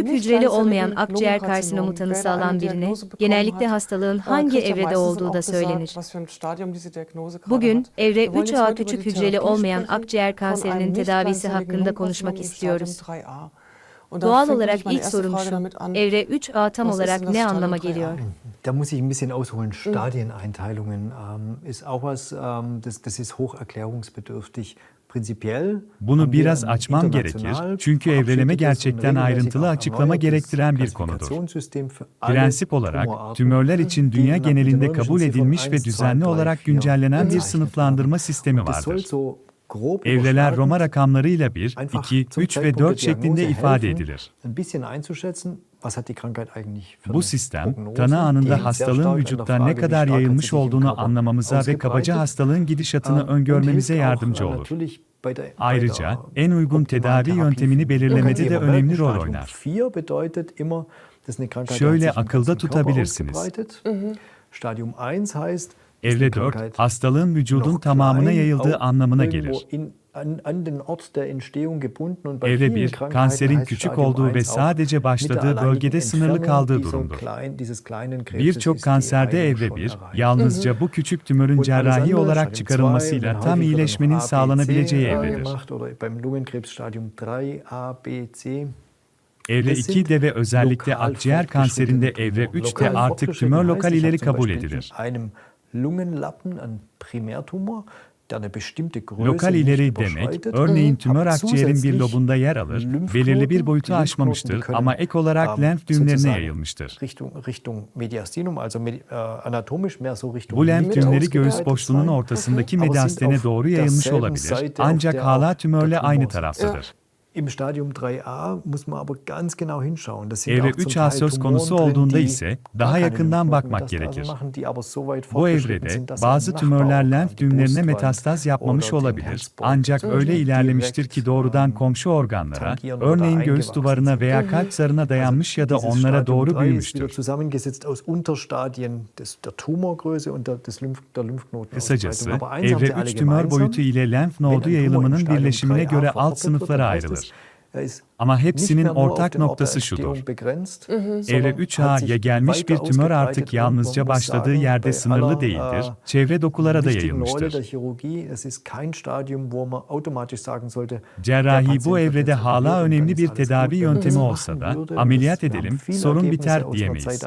küçük hücreli olmayan akciğer karsinomu tanısı alan birine genellikle hastalığın hangi evrede olduğu da söylenir. Bugün evre 3A küçük hücreli olmayan akciğer kanserinin tedavisi hakkında konuşmak istiyoruz. Doğal olarak ilk sorum şu, evre 3A tam olarak ne anlama geliyor? Da muss ich ein bisschen ausholen. Stadieneinteilungen ähm, ist auch was, ähm, das, das ist hoch erklärungsbedürftig. Bunu biraz açmam gerekir çünkü evreleme gerçekten ayrıntılı açıklama gerektiren bir konudur. Prensip olarak tümörler için dünya genelinde kabul edilmiş 1, ve 2, düzenli 3, olarak 4 güncellenen bir sınıflandırma sistemi vardır. Evreler Roma rakamlarıyla 1, einfach 2, zum 3 ve Zeitpunkt 4 der şeklinde ifade edilir. Ein bisschen einzuschätzen, was hat die Krankheit eigentlich für Bu sistem, tanı anında hastalığın vücutta ne kadar yayılmış olduğunu anlamamıza ve kabaca hastalığın gidişatını und öngörmemize yardımcı äh, olur. Ayrıca en uygun tedavi yöntemini belirlemede de önemli rol oynar. 4 bedeutet immer, dass eine Krankheit Şöyle akılda tutabilirsiniz. ausgebreitet. Stadium 1 heißt, dass Evre die 4, Krankheit hastalığın vücudun tamamına yayıldığı anlamına gelir. An, an den Ort der Entstehung gebunden und bei Evre vielen 1, Krankheiten kanserin küçük olduğu ve 1 auch sadece başladığı bölgede sınırlı kaldığı durumdur. Birçok kanserde evre schon 1, erreicht. yalnızca bu küçük tümörün cerrahi olarak Stadium 2, çıkarılmasıyla tam iyileşmenin sağlanabileceği evredir. gemacht Oder beim Lungenkrebs Stadium 3, A, B, C. Evre Das 2'de ve özellikle akciğer kanserinde evre Tumor. 3'te Lokal artık tümör lokal ileri kabul edilir. Lungenlappen einen Primärtumor, Lokal ileri demek, örneğin tümör akciğerin bir lobunda yer alır, belirli bir boyutu aşmamıştır ama ek olarak lenf düğümlerine yayılmıştır. Äh, Bu lenf düğümleri göğüs boşluğunun ortasındaki sind mediastene doğru yayılmış olabilir. Ancak hala tümörle aynı taraftadır. Im Stadium 3a muss man aber ganz genau hinschauen. Das sind Evre auch zum 3A Teil söz konusu olduğunda ise daha yakından bakmak gerekir. Bu evrede bazı tümörler lenf düğümlerine metastaz yapmamış olabilir. Ancak öyle ilerlemiştir ki doğrudan komşu organlara, örneğin göğüs duvarına veya kalp zarına dayanmış ya da onlara doğru 3 ist wieder büyümüştür. Lymphknotenausbreitung. Kısacası, evre alle 3 tümör boyutu ile lenf nodu yayılımının birleşimine 3a göre alt sınıflara ayrılır. Ama hepsinin ortak noktası şudur. Begrenzt, Evre sondern 3A hat sich ya gelmiş bir tümör artık yalnızca başladığı yerde sınırlı değildir, äh, çevre dokulara da yayılmıştır. Cerrahi bu evrede hala önemli bir tedavi yöntemi olsa da ameliyat edelim, sorun biter diyemeyiz.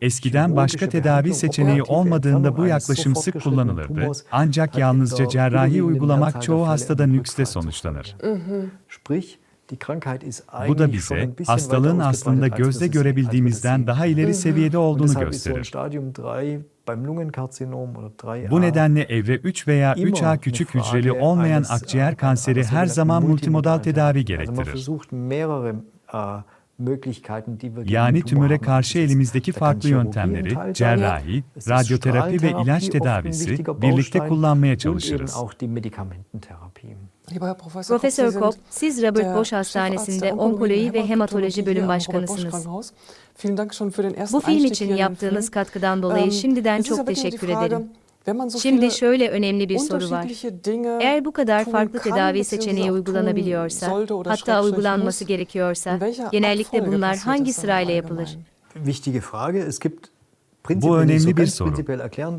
Eskiden başka tedavi seçeneği olmadığında bu yaklaşım sık kullanılırdı. Ancak yalnızca cerrahi uygulamak çoğu hastada nükste sonuçlanır. Bu da bize hastalığın aslında wir görebildiğimizden daha ileri seviyede olduğunu gösterir. Stadium 3 beim Lungenkarzinom oder 3a Bu nedenle evre 3 veya immer 3A eine küçük hücreli olmayan eines, akciğer äh, kanseri her zaman multimodal tedavi gerektirir. Yani tümöre karşı elimizdeki farklı yöntemleri, cerrahi, radyoterapi ve ilaç tedavisi birlikte kullanmaya çalışırız. Profesör Kopp, siz Robert Bosch Hastanesi'nde onkoloji ve hematoloji bölüm başkanısınız. Krankenhaus. Vielen Dank schon für den ersten Bu film için yaptığınız katkıdan dolayı Ähm, şimdiden çok teşekkür ederim. Şimdi şöyle önemli bir soru var. Eğer bu kadar farklı tedavi seçeneği uygulanabiliyorsa, hatta uygulanması gerekiyorsa, genellikle bunlar hangi sırayla yapılır? Wichtige Frage. Es gibt Bu önemli bir soru.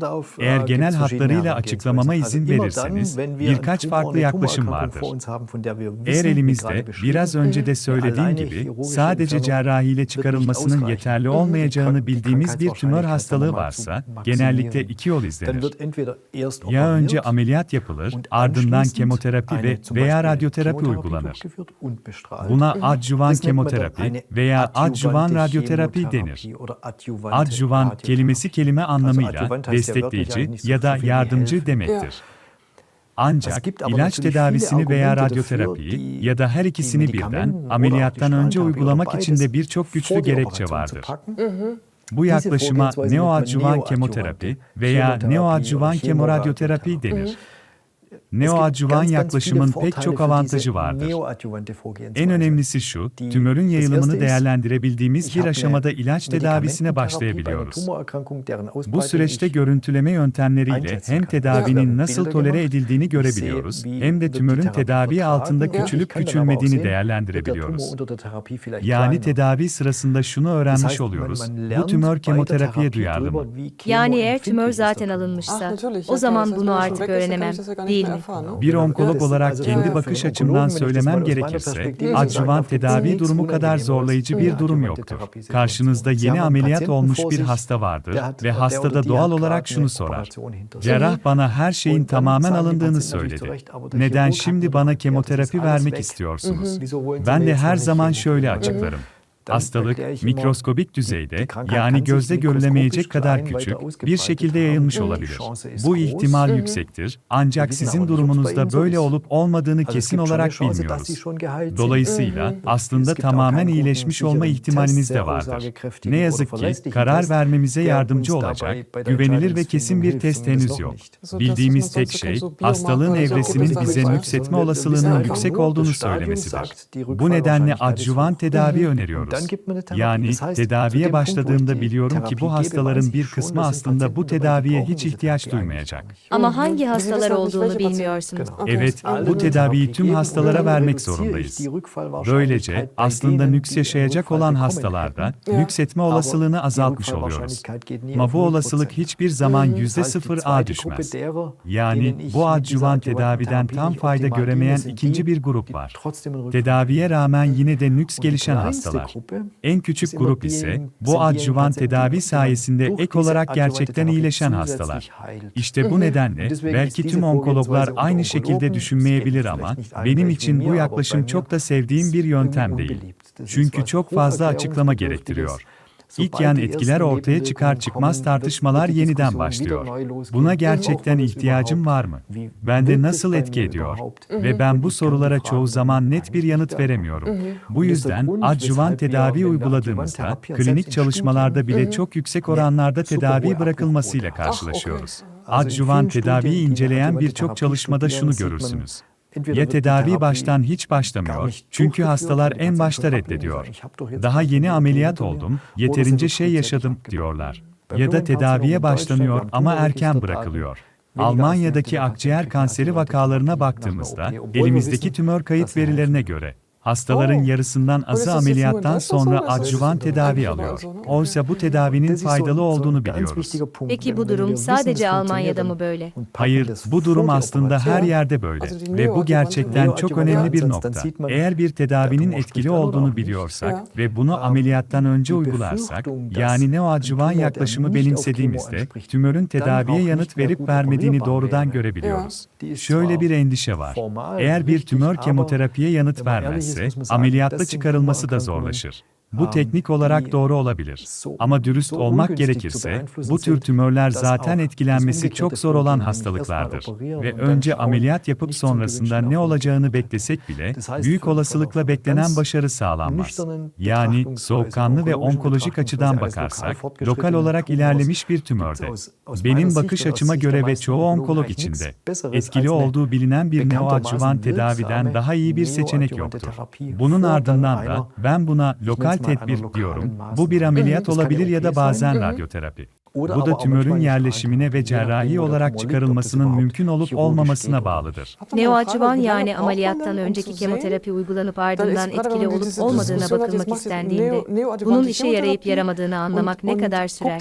darf, Eğer äh, genel hatlarıyla açıklamama izin verirseniz, birkaç farklı yaklaşım vardır. Eğer elimizde biraz önce de söylediğim gibi sadece cerrahiyle çıkarılmasının yeterli ausreichen. olmayacağını bildiğimiz bir tümör hastalığı varsa genellikle iki yol izlenir. Ya önce ameliyat yapılır, ardından kemoterapi ve veya radyoterapi uygulanır. Buna adjuvan man dann kemoterapi veya adjuvan radyoterapi denir. Adjuvan Radiotherapie. Kelimesi kelime anlamıyla destekleyici ya da yardımcı demektir. Ancak ilaç tedavisini veya radyoterapiyi ya da her ikisini birden ameliyattan önce uygulamak için de birçok güçlü gerekçe vardır. Bu yaklaşıma neoadjuvan kemoterapi veya neoadjuvan kemoradyoterapi denir. Neoadjuvan yaklaşımın pek çok avantajı vardır. En önemlisi şu, tümörün yayılımını değerlendirebildiğimiz bir aşamada ilaç tedavisine başlayabiliyoruz. Bu süreçte görüntüleme yöntemleriyle hem tedavinin nasıl tolere edildiğini görebiliyoruz, hem de tümörün tedavi altında küçülüp küçülmediğini değerlendirebiliyoruz. Yani tedavi sırasında şunu öğrenmiş oluyoruz, bu tümör kemoterapiye duyarlı mı? Yani eğer tümör zaten alınmışsa, o zaman bunu artık öğrenemem, değil mi? Bir onkolog olarak kendi bakış açımdan söylemem gerekirse, adjuvan tedavi durumu kadar zorlayıcı bir durum yoktur. Karşınızda yeni ameliyat olmuş bir hasta vardır ve hastada doğal olarak şunu sorar. Cerrah bana her şeyin tamamen alındığını söyledi. Neden şimdi bana kemoterapi vermek istiyorsunuz? Ben de her zaman şöyle açıklarım. Hastalık mikroskobik düzeyde yani gözle görülemeyecek kadar küçük bir şekilde yayılmış olabilir. Bu ihtimal yüksektir ancak sizin durumunuzda böyle olup olmadığını kesin olarak bilmiyoruz. Dolayısıyla aslında tamamen iyileşmiş olma ihtimaliniz de vardır. Ne yazık ki karar vermemize yardımcı olacak güvenilir ve kesin bir test henüz yok. Bildiğimiz tek şey hastalığın evresinin bize nüksetme olasılığının yüksek olduğunu söylemesidir. Bu nedenle adjuvan tedavi öneriyoruz. Yani tedaviye başladığımda biliyorum ki bu hastaların bir kısmı aslında bu tedaviye hiç ihtiyaç duymayacak. Ama hangi hastalar olduğunu bilmiyorsunuz. Evet, bu tedaviyi tüm hastalara vermek zorundayız. Böylece aslında nüks yaşayacak olan hastalarda nüks etme olasılığını azaltmış oluyoruz. Ama bu olasılık hiçbir zaman yüzde sıfır A düşmez. Yani bu adjuvan tedaviden tam fayda göremeyen ikinci bir grup var. Tedaviye rağmen yine de nüks gelişen hastalar. En küçük grup ise bu adjuvan tedavi sayesinde ek olarak gerçekten iyileşen hastalar. İşte bu nedenle belki tüm onkologlar aynı şekilde düşünmeyebilir ama benim için bu yaklaşım çok da sevdiğim bir yöntem değil. Çünkü çok fazla açıklama gerektiriyor. İlk yan etkiler ortaya çıkar çıkmaz tartışmalar yeniden başlıyor. Buna gerçekten ihtiyacım var mı? Bende nasıl etki ediyor? Ve ben bu sorulara çoğu zaman net bir yanıt veremiyorum. Bu yüzden adjuvan tedavi uyguladığımızda klinik çalışmalarda bile çok yüksek oranlarda tedavi bırakılmasıyla karşılaşıyoruz. Adjuvan tedaviyi inceleyen birçok çalışmada şunu görürsünüz. Ya tedavi baştan hiç başlamıyor, çünkü hastalar en başta reddediyor. Daha yeni ameliyat oldum, yeterince şey yaşadım diyorlar. Ya da tedaviye başlanıyor ama erken bırakılıyor. Almanya'daki akciğer kanseri vakalarına baktığımızda, elimizdeki tümör kayıt verilerine göre, Hastaların yarısından azı ameliyattan sonra adjuvan tedavi alıyor. Oysa bu tedavinin faydalı olduğunu biliyoruz. Peki bu durum sadece Almanya'da mı böyle? Hayır, bu durum aslında her yerde böyle. Ve bu gerçekten çok önemli bir nokta. Eğer bir tedavinin etkili olduğunu biliyorsak ve bunu ameliyattan önce uygularsak, yani neoadjuvan yaklaşımı benimsediğimizde tümörün tedaviye yanıt verip vermediğini doğrudan görebiliyoruz. Şöyle bir endişe var. Eğer bir tümör kemoterapiye yanıt vermez, ise ameliyatta çıkarılması da zorlaşır. Bu teknik olarak doğru olabilir. Ama dürüst olmak gerekirse, bu tür tümörler zaten etkilenmesi çok zor olan hastalıklardır. Ve önce ameliyat yapıp sonrasında ne olacağını beklesek bile, büyük olasılıkla beklenen başarı sağlanmaz. Yani soğukkanlı ve onkolojik açıdan bakarsak, lokal olarak ilerlemiş bir tümörde. Benim bakış açıma göre ve çoğu onkolog içinde, etkili olduğu bilinen bir neoadjuvan tedaviden daha iyi bir seçenek yoktur. Bunun ardından da, ben buna lokal tedbir diyorum. Bu bir ameliyat olabilir ya da bazen radyoterapi. Bu da tümörün yerleşimine ve cerrahi olarak çıkarılmasının mümkün olup olmamasına bağlıdır. Neoadjuvan yani ameliyattan önceki kemoterapi uygulanıp ardından etkili olup olmadığına bakılmak istendiğinde bunun işe yarayıp yaramadığını anlamak ne kadar sürer?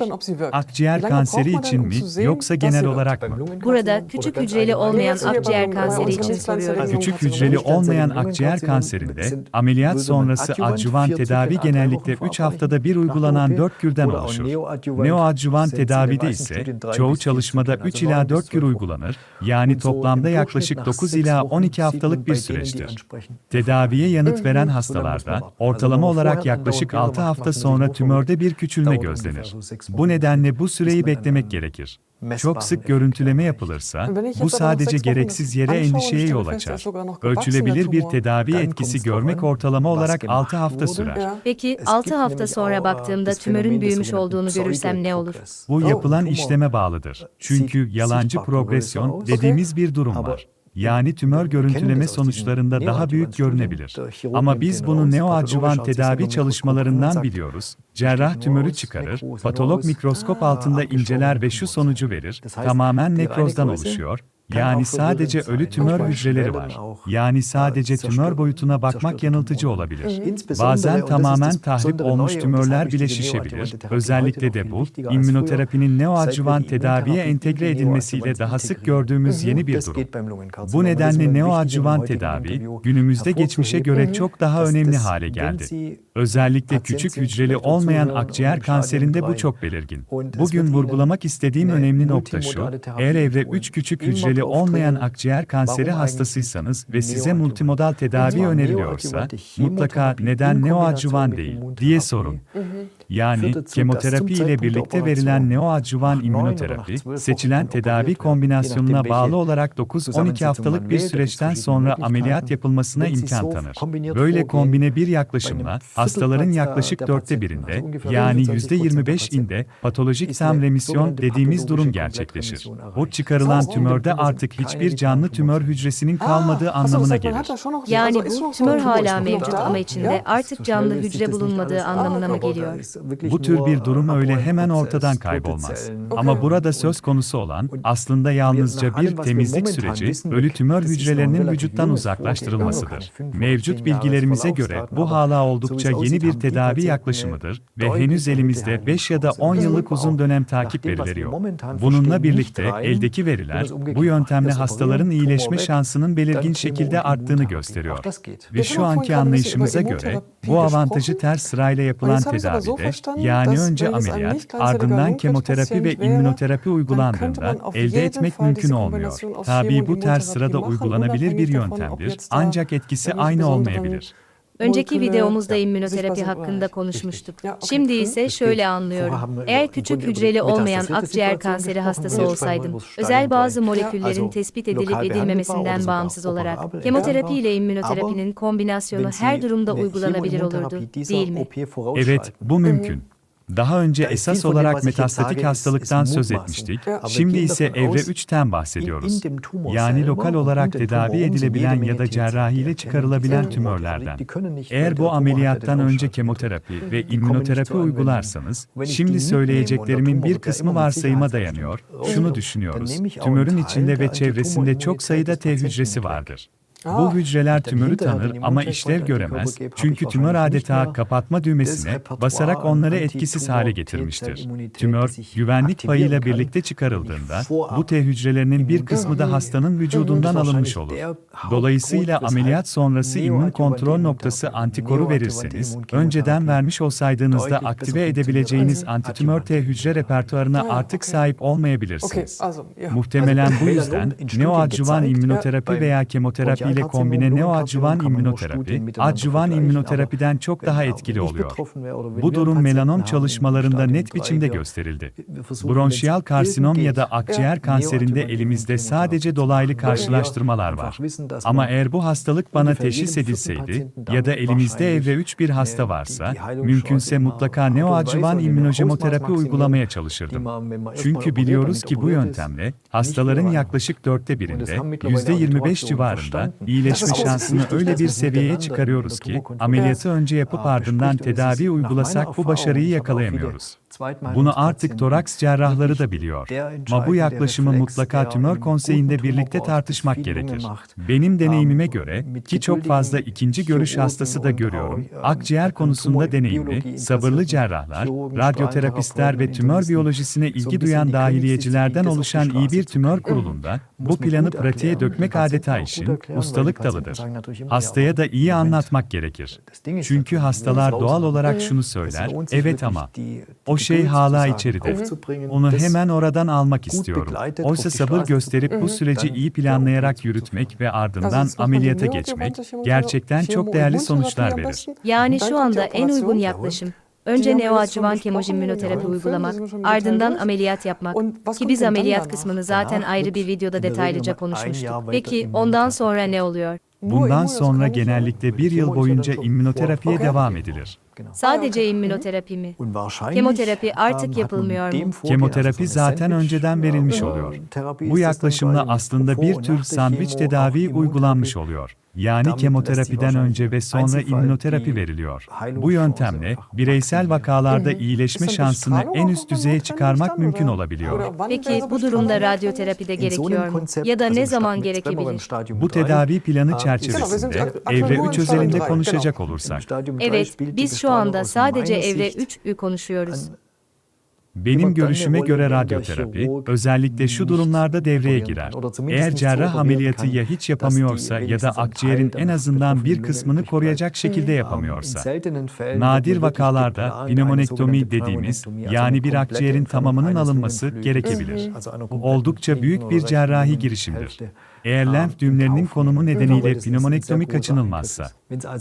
Akciğer kanseri için mi yoksa genel olarak mı? Burada küçük hücreli olmayan akciğer kanseri için soruyorum. Küçük hücreli olmayan akciğer kanserinde ameliyat sonrası adjuvan tedavi genellikle 3 haftada bir uygulanan 4 kürden oluşur. Neoadjuvan tedavide ise çoğu çalışmada 3 ila 4 kür uygulanır, yani toplamda yaklaşık 9 ila 12 haftalık bir süreçtir. Tedaviye yanıt veren hastalarda ortalama olarak yaklaşık 6 hafta sonra tümörde bir küçülme gözlenir. Bu nedenle bu süreyi beklemek gerekir. Çok sık görüntüleme yapılırsa, bu sadece gereksiz yere endişeye yol açar. Ölçülebilir bir tedavi etkisi görmek ortalama olarak 6 hafta sürer. Peki 6 hafta sonra baktığımda tümörün büyümüş olduğunu görürsem ne olur? Bu yapılan işleme bağlıdır. Çünkü yalancı progresyon dediğimiz bir durum var. Yani tümör görüntüleme sonuçlarında daha büyük görünebilir. Ama biz bunu neoadjuvant tedavi çalışmalarından biliyoruz. Cerrah tümörü çıkarır, patolog mikroskop altında inceler ve şu sonucu verir, tamamen nekrozdan oluşuyor. Yani sadece ölü tümör hücreleri var. Yani sadece tümör boyutuna bakmak yanıltıcı olabilir. Bazen tamamen tahrip olmuş tümörler bile şişebilir. Özellikle de bu, immünoterapinin neoadjuvant tedaviye entegre edilmesiyle daha sık gördüğümüz yeni bir durum. Bu nedenle neoadjuvant tedavi, günümüzde geçmişe göre çok daha önemli hale geldi. Özellikle küçük hücreli olmayan akciğer kanserinde bu çok belirgin. Bugün vurgulamak istediğim önemli nokta şu, eğer evre 3 küçük hücreli olmayan akciğer kanseri hastasıysanız ve size multimodal tedavi öneriliyorsa, mutlaka neden neoadjuvan değil diye sorun. Yani kemoterapi ile birlikte verilen neoadjuvan immünoterapi, seçilen tedavi kombinasyonuna bağlı olarak 9-12 haftalık bir süreçten sonra ameliyat yapılmasına imkan tanır. Böyle kombine bir yaklaşımla hastaların yaklaşık dörtte birinde yani %25'inde patolojik tam remisyon dediğimiz durum gerçekleşir. O çıkarılan tümörde artık hiçbir canlı tümör hücresinin kalmadığı anlamına gelir. Yani bu tümör hala mevcut ama içinde artık canlı hücre bulunmadığı anlamına mı geliyor? Bu tür bir durum öyle hemen ortadan kaybolmaz. Ama burada söz konusu olan aslında yalnızca bir temizlik süreci, ölü tümör hücrelerinin vücuttan uzaklaştırılmasıdır. Mevcut bilgilerimize göre bu hala oldukça yeni bir tedavi yaklaşımıdır ve henüz elimizde 5 ya da 10 yıllık uzun dönem takip verileri yok. Bununla birlikte eldeki veriler bu yöntemle hastaların iyileşme şansının belirgin şekilde arttığını gösteriyor. Ve şu anki anlayışımıza göre bu avantajı ters sırayla yapılan tedavide yani önce ameliyat, ardından kemoterapi ve immünoterapi uygulandığında elde etmek mümkün olmuyor. Tabii bu ters sırada uygulanabilir bir yöntemdir ancak etkisi aynı olmayabilir. Önceki videomuzda immünoterapi hakkında konuşmuştuk. Şimdi ise şöyle anlıyorum. Eğer küçük hücreli olmayan akciğer kanseri hastası olsaydım, özel bazı moleküllerin tespit edilip edilmemesinden bağımsız olarak kemoterapi ile immünoterapinin kombinasyonu her durumda uygulanabilir olurdu, değil mi? Evet, bu mümkün. Daha önce esas olarak metastatik hastalıktan söz etmiştik, şimdi ise evre 3'ten bahsediyoruz. Yani lokal olarak tedavi edilebilen ya da cerrahiyle çıkarılabilen tümörlerden. Eğer bu ameliyattan önce kemoterapi ve immünoterapi uygularsanız, şimdi söyleyeceklerimin bir kısmı varsayıma dayanıyor. Şunu düşünüyoruz, tümörün içinde ve çevresinde çok sayıda T hücresi vardır. Bu hücreler tümörü tanır ama işlev göremez. çünkü tümör adeta kapatma düğmesine basarak onları etkisiz hale getirmiştir. Tümör, güvenlik payıyla birlikte çıkarıldığında bu T hücrelerinin bir kısmı da hastanın vücudundan alınmış olur. Dolayısıyla ameliyat sonrası immün kontrol noktası antikoru verirseniz, önceden vermiş olsaydığınızda aktive edebileceğiniz antitümör T hücre repertuarına artık sahip olmayabilirsiniz. Muhtemelen bu yüzden neoadjuvan immünoterapi veya kemoterapi ile kombine neoadjuvan immünoterapi, adjuvan immünoterapiden çok daha etkili oluyor. Bu durum melanom çalışmalarında net biçimde gösterildi. Bronşiyal karsinom ya da akciğer kanserinde elimizde sadece dolaylı karşılaştırmalar var. Ama eğer bu hastalık bana teşhis edilseydi ya da elimizde evre 3 bir hasta varsa, mümkünse mutlaka neoadjuvan immünojemoterapi uygulamaya çalışırdım. Çünkü biliyoruz ki bu yöntemle hastaların yaklaşık dörtte birinde, %25 civarında iyileşme şansını öyle bir seviyeye çıkarıyoruz ki, ameliyatı önce yapıp ardından tedavi uygulasak bu başarıyı yakalayamıyoruz. Bunu artık toraks cerrahları da biliyor. Ama bu yaklaşımı mutlaka tümör konseyinde birlikte tartışmak gerekir. Benim deneyimime göre, ki çok fazla ikinci görüş hastası da görüyorum, akciğer konusunda deneyimli, sabırlı cerrahlar, radyoterapistler ve tümör biyolojisine ilgi duyan dahiliyecilerden oluşan iyi bir tümör kurulunda, bu planı pratiğe dökmek adeta işin, ustalık dalıdır. Hastaya da iyi anlatmak gerekir. Çünkü hastalar doğal olarak şunu söyler, evet ama o şey hala içeride. Onu hemen oradan almak istiyorum. Oysa sabır gösterip bu süreci iyi planlayarak yürütmek ve ardından ameliyata geçmek gerçekten çok değerli sonuçlar verir. Yani şu anda en uygun yaklaşım. Önce neoadjuvan kemojimmünoterapi uygulamak, ardından ameliyat yapmak. Ki biz ameliyat kısmını zaten ayrı bir videoda detaylıca konuşmuştuk. Peki ondan sonra ne oluyor? Bundan sonra genellikle bir yıl boyunca immünoterapiye devam edilir. Sadece immünoterapi mi? Kemoterapi artık yapılmıyor mu? Kemoterapi zaten önceden verilmiş oluyor. Bu yaklaşımla aslında bir tür sandviç tedavi uygulanmış oluyor. Yani kemoterapiden önce ve sonra immünoterapi veriliyor. Bu yöntemle bireysel vakalarda iyileşme şansını en üst düzeye çıkarmak mümkün olabiliyor. Peki bu durumda radyoterapide gerekiyor mu? Ya da ne zaman gerekebilir? Bu tedavi planı çerçevesinde evre 3 özelinde konuşacak olursak, Evet, biz şu anda sadece evre 3'ü konuşuyoruz. Benim görüşüme göre radyoterapi özellikle şu durumlarda devreye girer. Eğer cerrah ameliyatı ya hiç yapamıyorsa ya da akciğerin en azından bir kısmını koruyacak şekilde yapamıyorsa. Nadir vakalarda pneumonektomi dediğimiz yani bir akciğerin tamamının alınması gerekebilir. Bu oldukça büyük bir cerrahi girişimdir. Eğer lenf düğümlerinin konumu nedeniyle pneumonektomi kaçınılmazsa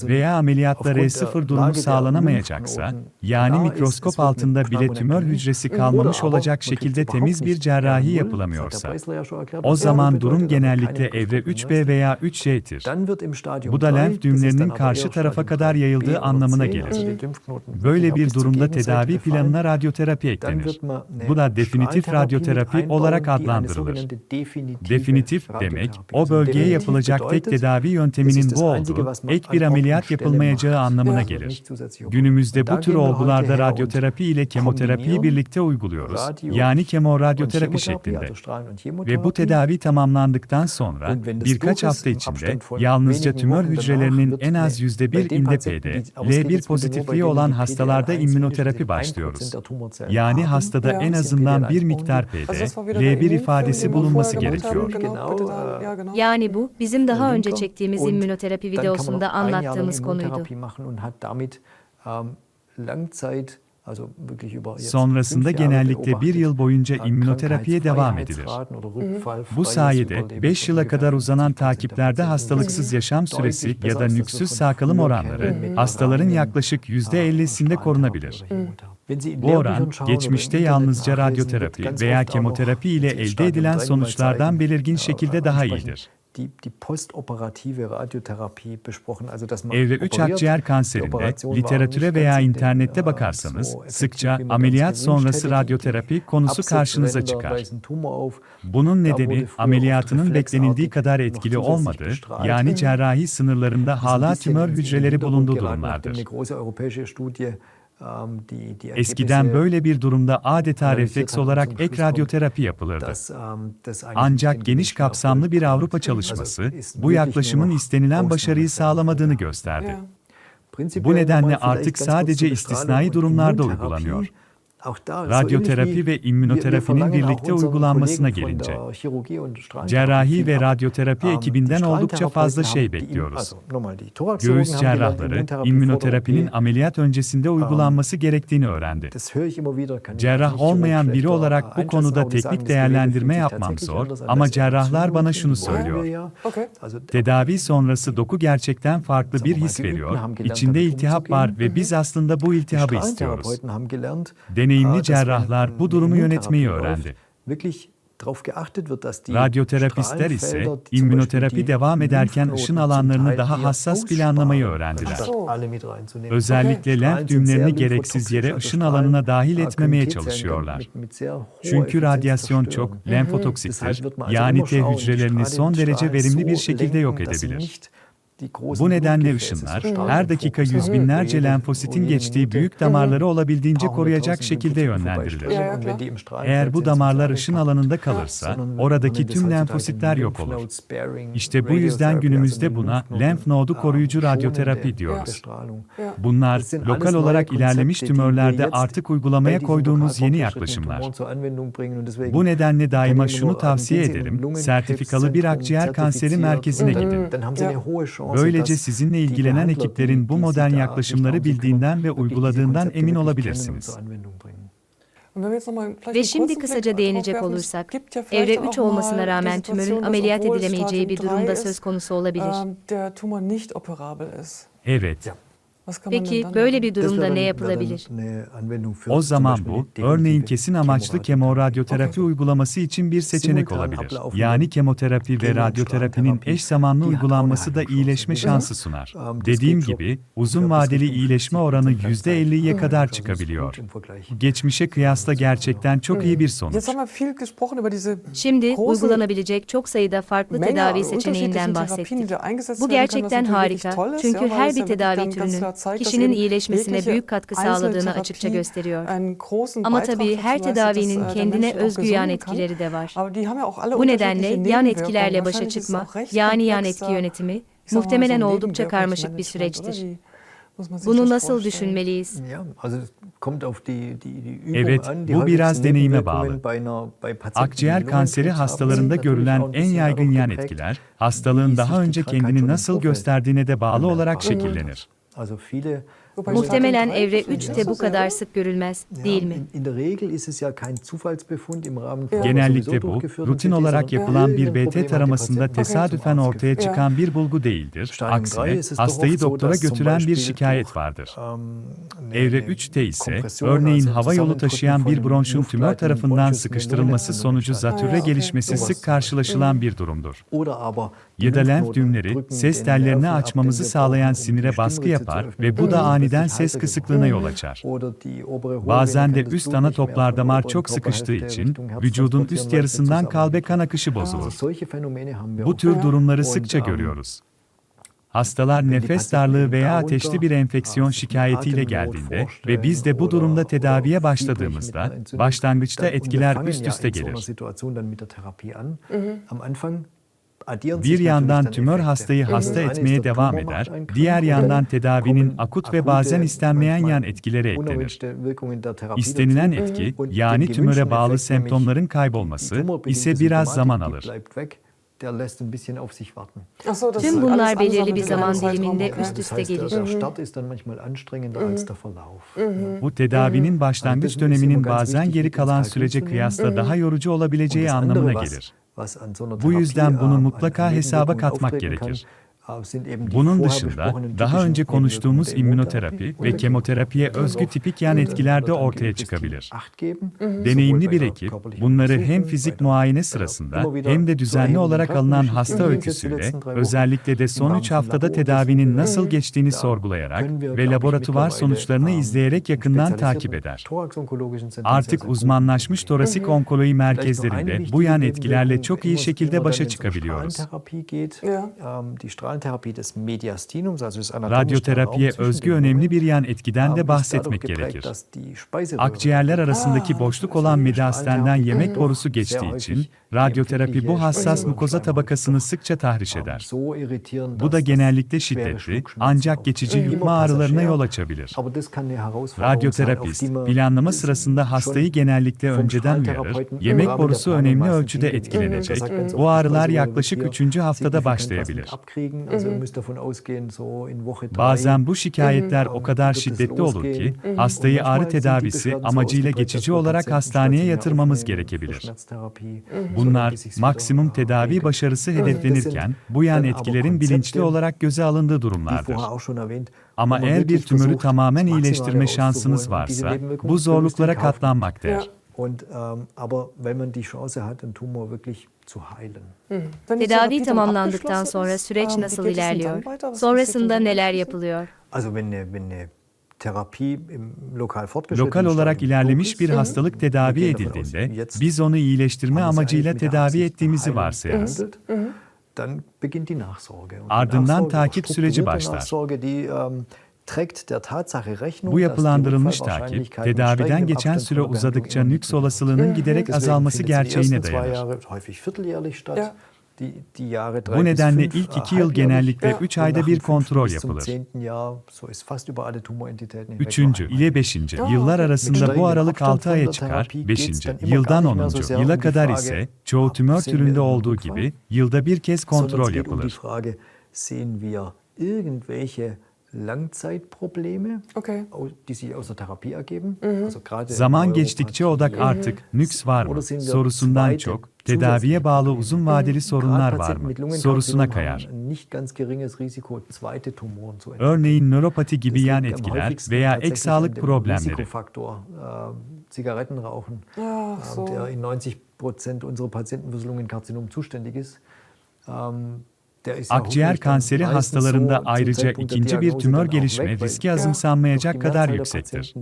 veya ameliyatta R0 durumu sağlanamayacaksa, yani mikroskop altında bile tümör hücresi kalmamış olacak şekilde temiz bir cerrahi yapılamıyorsa, o zaman durum genellikle evre 3B veya 3J'tir. Bu da lenf düğümlerinin karşı tarafa kadar yayıldığı anlamına gelir. Böyle bir durumda tedavi planına radyoterapi eklenir. Bu da definitif radyoterapi olarak adlandırılır. Definitif demek, o bölgeye yapılacak tek tedavi yönteminin bu olduğu, ek bir ameliyat yapılmayacağı anlamına gelir. Günümüzde bu tür olgularda radyoterapi ile kemoterapiyi birlikte uyguluyoruz. Yani kemoradyoterapi şeklinde. Ve bu tedavi tamamlandıktan sonra birkaç hafta içinde yalnızca tümör hücrelerinin en az %1 inde PD, L1 pozitifliği olan hastalarda immünoterapi başlıyoruz. Yani hastada en azından bir miktar PD, L1 ifadesi bulunması gerekiyor. Yani bu bizim daha önce çektiğimiz immünoterapi videosunda anlattığımız konuydu. Sonrasında genellikle bir yıl boyunca immünoterapiye devam edilir. Bu sayede 5 yıla kadar uzanan takiplerde hastalıksız yaşam süresi ya da nüksüz sağ kalım oranları hastaların yaklaşık %50'sinde korunabilir. Bu oran, geçmişte yalnızca radyoterapi veya kemoterapi ile elde edilen sonuçlardan belirgin şekilde daha iyidir. Evre 3 akciğer kanserinde literatüre veya internette bakarsanız sıkça ameliyat sonrası radyoterapi konusu karşınıza çıkar. Bunun nedeni ameliyatının beklenildiği kadar etkili olmadığı, yani cerrahi sınırlarında hala tümör hücreleri bulunduğu durumlardır. Eskiden böyle bir durumda adeta refleks olarak ek radyoterapi yapılırdı. Ancak geniş kapsamlı bir Avrupa çalışması bu yaklaşımın istenilen başarıyı sağlamadığını gösterdi. Bu nedenle artık sadece istisnai durumlarda uygulanıyor. Radyoterapi ve immünoterapinin birlikte uygulanmasına gelince, cerrahi ve radyoterapi ekibinden oldukça fazla şey bekliyoruz. Göğüs cerrahları, immünoterapinin ameliyat öncesinde uygulanması gerektiğini öğrendi. Cerrah olmayan biri olarak bu konuda teknik değerlendirme yapmam zor. ama cerrahlar bana şunu söylüyor. Tedavi sonrası doku gerçekten farklı bir his veriyor, içinde iltihap var ve biz aslında bu iltihabı istiyoruz. Deneyimli cerrahlar bu durumu yönetmeyi öğrendi. Radyoterapistler ise immünoterapi devam ederken ışın alanlarını daha hassas planlamayı öğrendiler. Özellikle lenf düğümlerini gereksiz yere ışın alanına dahil etmemeye çalışıyorlar. Çünkü radyasyon çok lenfotoksiktir, yani T hücrelerini son derece verimli bir şekilde yok edebilir. Bu nedenle ışınlar, her dakika yüz binlerce lenfositin geçtiği büyük damarları olabildiğince koruyacak şekilde yönlendirilir. Eğer bu damarlar ışın alanında kalırsa, oradaki tüm lenfositler yok olur. İşte bu yüzden günümüzde buna lenf nodu koruyucu radyoterapi diyoruz. Bunlar, lokal olarak ilerlemiş tümörlerde artık uygulamaya koyduğumuz yeni yaklaşımlar. Bu nedenle daima şunu tavsiye ederim, sertifikalı bir akciğer kanseri merkezine gidin. Böylece sizinle ilgilenen ekiplerin bu modern yaklaşımları bildiğinden ve uyguladığından emin olabilirsiniz. Ve şimdi kısaca değinecek olursak, evre 3 olmasına rağmen tümörün ameliyat edilemeyeceği bir durumda söz konusu olabilir. Evet. Peki böyle bir durumda ne yapılabilir? O zaman bu, örneğin kesin amaçlı kemoradyoterapi uygulaması için bir seçenek olabilir. Yani kemoterapi ve radyoterapinin terapi, eş zamanlı uygulanması da iyileşme şansı sunar. Dediğim gibi uzun vadeli iyileşme 50% oranı Langzeit. %50'ye kadar çıkabiliyor. Geçmişe kıyasla gerçekten çok iyi bir sonuç. Şimdi uygulanabilecek çok sayıda farklı tedavi seçeneğinden bahsettik. Bu gerçekten harika. Çünkü her bir tedavi türünün kişinin iyileşmesine büyük katkı sağladığını açıkça gösteriyor. Ama tabii her tedavinin äh, kendine özgü yan etkileri de var. Bu nedenle yan etkilerle başa çıkma, yani yan komplex, etki yönetimi muhtemelen oldukça karmaşık bir süreçtir. Bunu nasıl düşünmeliyiz? Evet, bu biraz deneyime bağlı. Akciğer kanseri hastalarında görülen en yaygın yan etkiler, hastalığın daha önce kendini nasıl gösterdiğine de bağlı olarak şekillenir. Also viele Wobei Muhtemelen evre wahrscheinlich 3'te nicht bu kadar sık görülmez, değil mi? Genellikle bu, rutin olarak yapılan bir BT taramasında tesadüfen ortaya çıkan bir bulgu değildir. Aksine hastayı doktora götüren bir şikayet vardır. ähm, Evre eine 3'te ise örneğin hava yolu taşıyan bir bronşun tümör tarafından sıkıştırılması sonucu zatürre Ah, gelişmesi sık karşılaşılan bir durumdur. Ya da lenf düğümleri ses tellerini açmamızı sağlayan sinire baskı yapar ve bu da aniden ses kısıklığına yol açar. Bazen de üst ana toplar damar çok sıkıştığı için vücudun üst yarısından kalbe kan akışı bozulur. Bu tür durumları sıkça görüyoruz. Hastalar nefes darlığı veya ateşli bir enfeksiyon şikayetiyle geldiğinde ve biz de bu durumda tedaviye başladığımızda başlangıçta etkiler üst üste gelir. Situation dann Bir yandan tümör hastayı hasta etmeye devam eder, diğer yandan tedavinin akut ve bazen istenmeyen yan etkileri eklenir. İstenilen etki, yani tümöre bağlı semptomların kaybolması ise biraz zaman alır. bleibt weg, der lässt ein bisschen auf sich warten. Ach so, das Tüm bunlar belirli bir zaman diliminde üst üste gelir. der Start ist dann manchmal anstrengender als der Verlauf. Bu tedavinin başlangıç döneminin bazen geri kalan sürece kıyasla daha yorucu olabileceği anlamına gelir. Bu yüzden bunu mutlaka hesaba katmak gerekir. Bunun dışında daha önce konuştuğumuz immünoterapi ve kemoterapiye özgü tipik yan etkiler de ortaya çıkabilir. Deneyimli bir ekip bunları hem fizik muayene sırasında hem de düzenli olarak alınan hasta öyküsüyle özellikle de son 3 haftada tedavinin nasıl geçtiğini sorgulayarak ve laboratuvar sonuçlarını izleyerek yakından takip eder. Artık uzmanlaşmış torasik onkoloji merkezlerinde bu yan etkilerle çok iyi şekilde başa çıkabiliyoruz. Radyoterapiye özgü önemli bir yan etkiden de bahsetmek gerekir. Akciğerler arasındaki boşluk olan mediastenden yemek borusu geçtiği için radyoterapi bu hassas mukoza tabakasını sıkça tahriş eder. Bu da genellikle şiddetli ancak geçici yutma ağrılarına yol açabilir. Radyoterapist planlama sırasında hastayı genellikle önceden uyarır, yemek borusu önemli ölçüde etkilenecek, bu ağrılar yaklaşık 3. haftada başlayabilir. Bazen bu şikayetler o kadar şiddetli olur ki hastayı ağrı tedavisi amacıyla geçici olarak hastaneye yatırmamız gerekebilir. Bunlar maksimum tedavi başarısı hedeflenirken bu yan etkilerin bilinçli olarak göze alındığı durumlardır. Ama eğer bir tümörü tamamen iyileştirme şansınız varsa bu zorluklara katlanmak değer. Und ähm, aber wenn man die Chance hat, den Tumor wirklich zu heilen. Wenn die Tedavi tamamlandıktan abgeschlossen sonra süreç ähm, nasıl ilerliyor? Sonrasında neler yapılıyor? Also wenn eine, wenn eine Therapie im lokal olarak ilerlemiş bir ist, hastalık tedavi aus, edildiğinde biz onu iyileştirme amacıyla tedavi ettiğimizi varsayarız. behandelt, Dann beginnt die Nachsorge. Und die Ardından Nachsorge, takip süreci başlar. Nachsorge, die, trägt der Tatsache Rechnung, Bu yapılandırılmış takip, tedaviden geçen süre uzadıkça nüks olasılığının giderek azalması gerçeğine dayanır. Jahre häufig vierteljährlich statt. Ja. Die, die Jahre drei Bu nedenle ilk iki yıl genellikle Ja. 3 Und ayda bir kontrol yapılır. Üçüncü ile beşinci yıllar arasında bu aralık 6 aya çıkar, beşinci yıldan gar nicht mehr 10. so sehr yıla um kadar ise çoğu tümör türünde einen olduğu gibi yılda bir kez kontrol um yapılır. Frage, sehen wir irgendwelche Langzeitprobleme, Okay. au- die sich aus der Therapie ergeben? Also gerade Zaman in Europa geçtikçe die- odak artık nüks var mı Oder sind wir sorusundan zweite, çok Tedaviye bağlı uzun vadeli Gerade sorunlar var Patienten mı? mit Sorusuna Lungenkarzinom kayar. haben ein nicht ganz geringes Risiko, zweite Tumoren zu entwickeln. Örneğin nöropati gibi Das yan liegt am etkiler häufigsten veya tatsächlich ek sağlık an dem problemleri. Risikofaktor äh, Zigarettenrauchen, Ach ähm, so. der in 90 Prozent unserer Patienten fürs Lungenkarzinom zuständig ist. Akciğer kanseri hastalarında ayrıca ikinci bir tümör gelişme riski azımsanmayacak kadar yüksektir.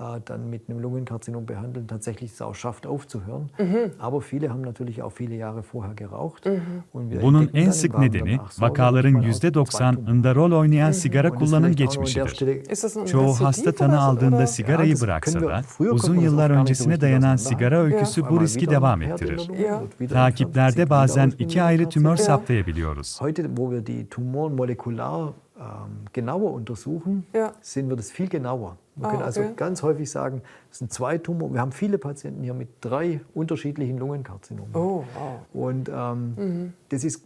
Dann mit einem Lungenkarzinom behandeln, tatsächlich es auch schafft aufzuhören. Aber viele haben natürlich auch viele Jahre vorher geraucht. Und wir Bunun en sık nedeni vakaların manchmal auch zwei Tumoren. %90'ında rol oynayan sigara Und das kullanım geçmişidir. Çoğu hasta tanı aldığında sigarayı bıraksa da, uzun yıllar öncesine dayanan sigara öyküsü bu riski devam ettirir. Takiplerde bazen iki ayrı tümör saptayabiliyoruz. Ähm, genauer untersuchen, Ja. sehen wir das viel genauer. Wir Ah, können also okay. ganz häufig sagen, es sind zwei Tumoren. Wir haben viele Patienten hier mit drei unterschiedlichen Lungenkarzinomen. Oh, wow. Und ähm, das ist,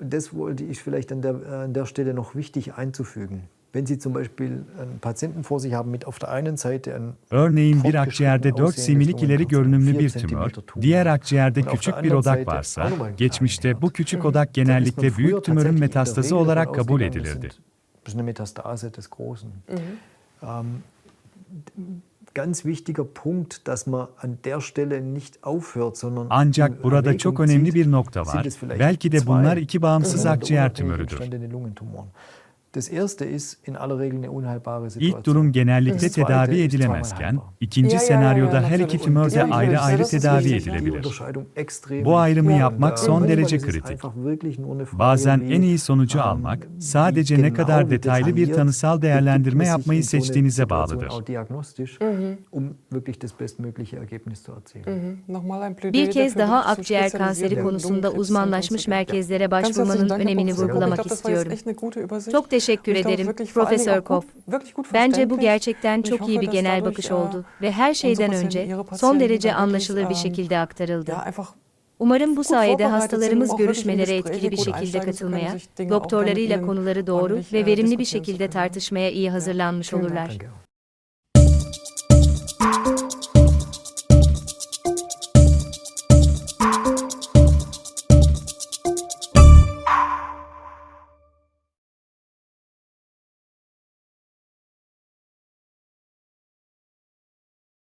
das wollte ich vielleicht an der, an der Stelle noch wichtig einzufügen. Wenn Sie zum Beispiel einen Patienten vor sich haben mit auf der einen Seite einen Örneğin bir akciğerde 4 fortgeschritten similik ileri görünümlü bir tümör, 4 cm diğer akciğerde küçük bir odak varsa, geçmişte bu küçük odak genellikle büyük tümörün metastazı olarak kabul edilirdi. Mhm. Ähm, ganz wichtiger Punkt, dass man an der Stelle nicht aufhört, sondern Ancak burada çok önemli bir nokta var. Belki de bunlar iki bağımsız akciğer tümörüdür. Entstandene Lungentumoren. Das erste ist in aller Regel eine unheilbare Situation. İlk durum genellikle tedavi ist edilemezken, ikinci senaryoda her iki tümör de ayrı ayrı tedavi edilebilir. Bu ayrımı yapmak son derece kritik. einfach wirklich nur eine Frage, Bazen en iyi sonucu almak, sadece ne kadar detaylı bir tanısal değerlendirme yapmayı seçtiğinize bağlıdır. diagnostisch, um wirklich das bestmögliche Ergebnis zu erzielen. Mhm. Bir kez daha akciğer kanseri konusunda uzmanlaşmış merkezlere başvurmanın önemini vurgulamak istiyorum. Çok teşekkür teşekkür ederim, Profesör Koff. Bence bu gerçekten çok iyi bir genel bakış oldu ve her şeyden önce son derece anlaşılır bir şekilde aktarıldı. Umarım bu sayede hastalarımız görüşmelere etkili bir şekilde katılmaya, doktorlarıyla konuları doğru ve verimli bir şekilde tartışmaya iyi hazırlanmış olurlar.